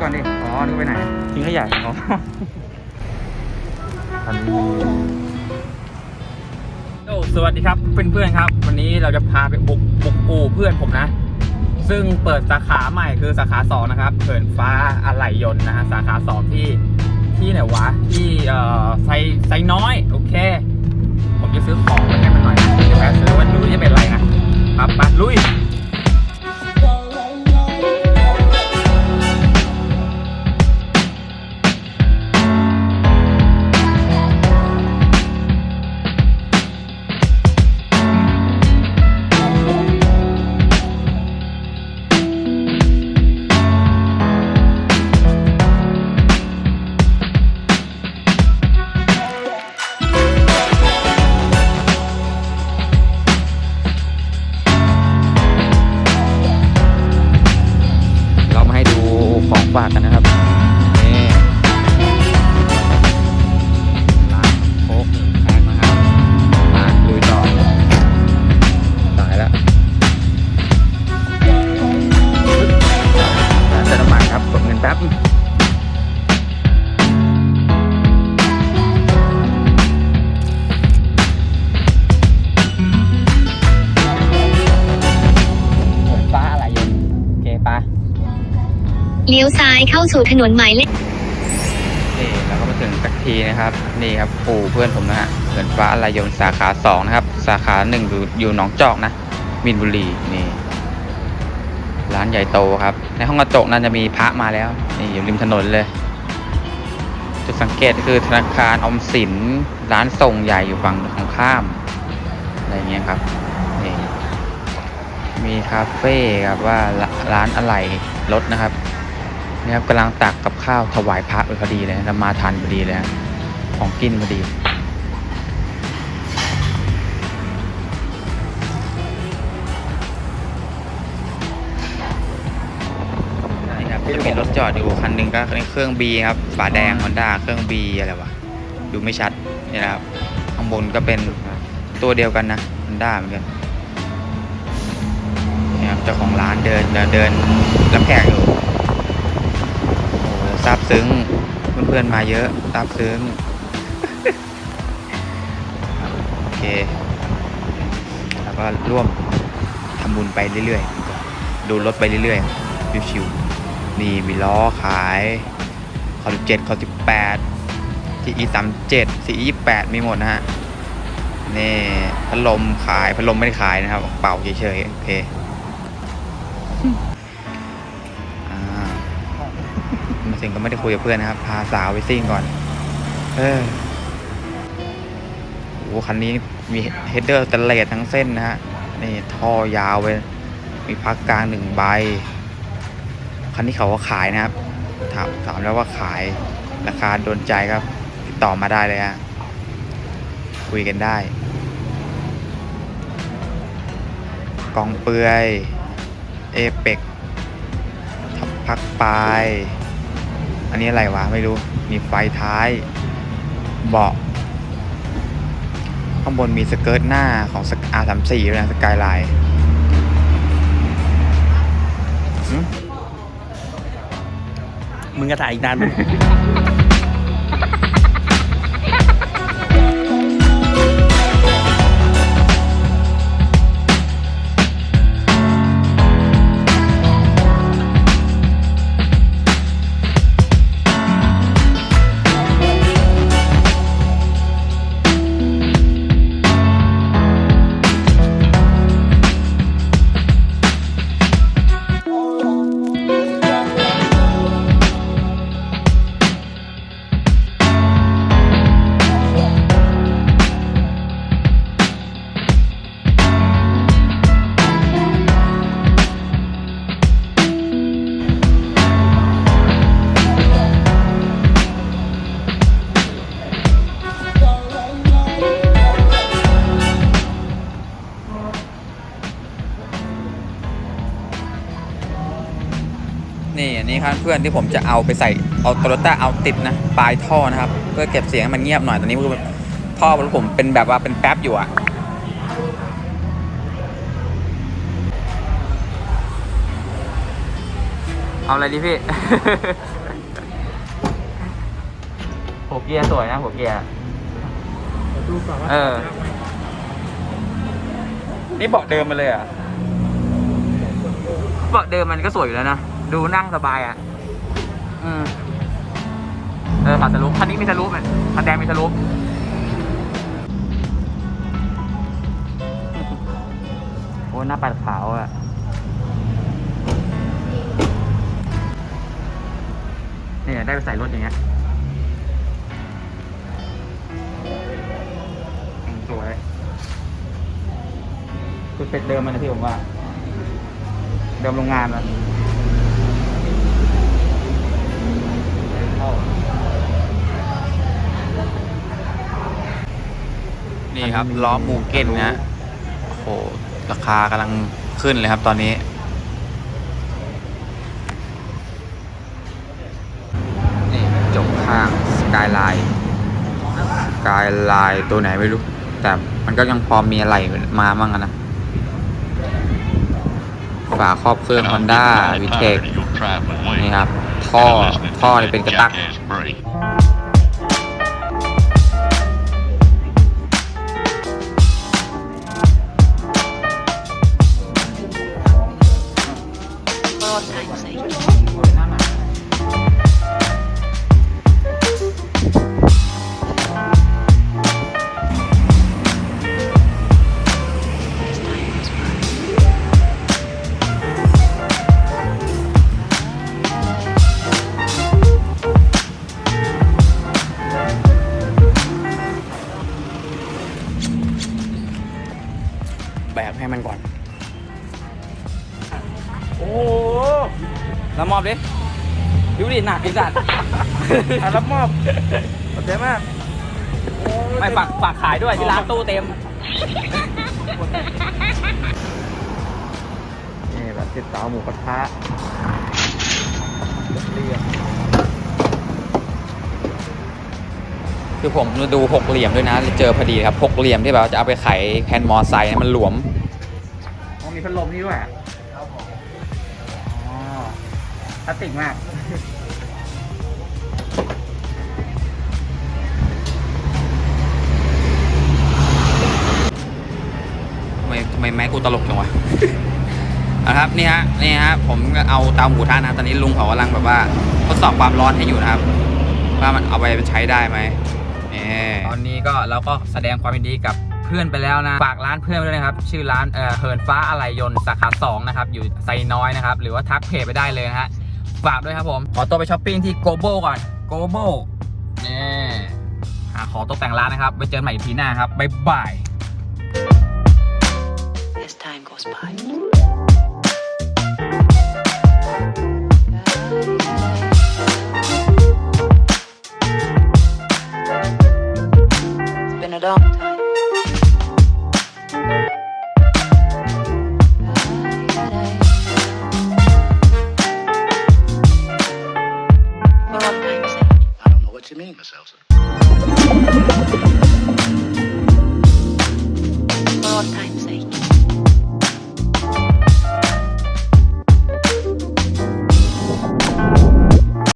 ก่อนดิ อ๋อนึกไปไหน ทิ้งขยะอ๋ออันนี้สวัสดีครับเพื่อนๆครับ วันนี้เราจะพาไปบุกบุกอู่เพื่อนผมนะ ซึ่งเปิดสาขาใหม่คือสาขาสองนะครับเผินฟ้าอะไหล่ยนต์นะฮะสาขาสองที่ที่ไหนวะที่เอ่อไซไซน้อยโอเค ผมจะซื้อของให้มันหน่อยจะแวะซื้อว่าดูจะเป็นอะไรนะครับมาลุย เลี้ยวซ้ายเข้าสู่ถนนหมายเลขนี่เราก็มาถึงสักทีนะครับ นี่ครับปู่เพื่อนผมนะฮะเหินฟ้าอะไรยนต์สาขาสองนะครับ สาขาหนึ่งอยู่อยู่หนองจอกนะมินบุรีนี่ ร้านใหญ่โตครับ ในห้องกระจกนั้นจะมีพระมาแล้ว นี่อยู่ริมถนนเลย จุดสังเกตคือธนาคารออมสินร้านส่งใหญ่อยู่ฝั่งตรงข้าม อะไรเงี้ยครับนี่มีคาเฟ่ครับว่าร้านอะไรรถนะครับ นี่ครับกำลังตักกับข้าวถวายพระพอดีเลยแล้วมาทันพอดีเลยของกินพอดีนี่ครับจะมีรถจอดอยู่คันหนึ่งก็เครื่อง B ครับฝาแดงฮอนด้าเครื่อง B อะไรวะดูไม่ชัดนี่นะครับข้างบนก็เป็นตัวเดียวกันนะฮอนด้าเหมือนกันนี่ครับเจ้าของร้านเดินเดินเดินรับแขกอยู่ ซาบซึ้งเพื่อนๆมาเยอะซาบซึ้งโอเคแล้วก็ร่วมทำบุญไปเรื่อยๆ ดูรถไปเรื่อยๆ ชิวๆนี่มีล้อขายคอ17คอ18 TE 37 CE 28มีหมดนะฮะนี่พัดลมขายพัดลมไม่ได้ขายนะครับ เป่าเฉยๆโอเค มาถึงก็ไม่ได้คุยกับเพื่อนนะครับ พาสาวไปซิ่งก่อน เออโอ้โหคันนี้มีเฮดเดอร์ตนเลสทั้งเส้นนะฮะ นี่ท่อยาวไปมีพักกลางหนึ่งใบ คันนี้เขาก็ขายนะครับ ถามถามแล้วว่าขายราคาโดนใจครับ ติดต่อมาได้เลยฮะ คุยกันได้ กองเปือยเอเปกพักปลาย อันนี้อะไรวะไม่รู้ มีไฟท้าย เบาะ ข้างบนมีสเกิร์ตหน้าของ R34 ด้วยนะสกายไลน์มึงก็ถ่ายอีกนานมึง อันเพื่อนที่ผมจะเอาไปใส่เอาโตโยต้าเอาติดนะปลายท่อนะครับ เพื่อเก็บเสียงให้มันเงียบหน่อยตอนนี้คือท่อรถผมเป็นแบบว่าเป็นแป๊บอยู่อะเอาอะไรดีพี่หัวเกียร์สวยนะหัวเกียร์เออ นี่เบาะเดิมมาเลยอะเบาะเดิมมันก็สวยอยู่แล้วนะ ดูนั่งสบายอะอืมเออผ่าสลูปคันนี้มีสลูปอะคันแดงมีสลูปโอ้หน้าปัดขาวอะเนี่ยได้ไปใส่รถอย่างเงี้ยสวยคือเป็ดเดิมมันนะพี่ผมว่า เดิมโรงงานมัน นี่ครับล้อมูเก้นนะโอ้โหราคากำลังขึ้นเลยครับตอนนี้ นี่จบข้างสกายไลน์สกายไลน์ตัวไหนไม่รู้ แต่มันก็ยังพอมีอะไรมามั่งอะนะฝาครอบเครื่อง Honda v t e c นี่ครับ ท่อท่อนี่เป็นกระตัก ให้มันก่อน โอ้แล้วมอบดิดูดิหนักไอ้สัตว์อะรับมอบขอบใจมากไม่ฝากฝากขายด้วยที่ร้านตู้เต็ม นี่แบบติดเตาหมูกระทะคือผมดูหกเหลี่ยมด้วยนะ เจอพอดีครับหกเหลี่ยมที่แบบว่าจะเอาไปไขแผ่นมอไซค์นะมันหลวมอ๋อ มีพัดลมนี่ด้วยอ๋อพลาสติกมาก ทำไมทำไมแม่กูตลกจังวะ นะครับนี่ฮะนี่ฮะผมก็เอาเตาหมูทะนะตอนนี้ลุงเขากำลังแบบว่าทดสอบความร้อนให้อยู่นะครับ ว่ามันเอาไปใช้ได้ไหมนี่ตอนนี้ก็เราก็แสดงความยินดีกับ เพื่อนไปแล้วนะ ฝากร้านเพื่อนไว้ด้วยนะครับ ชื่อร้านเอ่อเฮินฟ้าอะไหล่ยนต์สาขา2นะครับ อยู่ไซน้อยนะครับ หรือว่าทักเพจไปได้เลยนะฮะ ฝากด้วยครับผม ขอตัวไปช้อปปิ้งที่โกโบก่อนโกโบนี่หาของตกแต่งร้านนะครับไปเจอกันใหม่ทีหน้าครับ บ๊ายบาย as time goes by. demeaning myself. More time.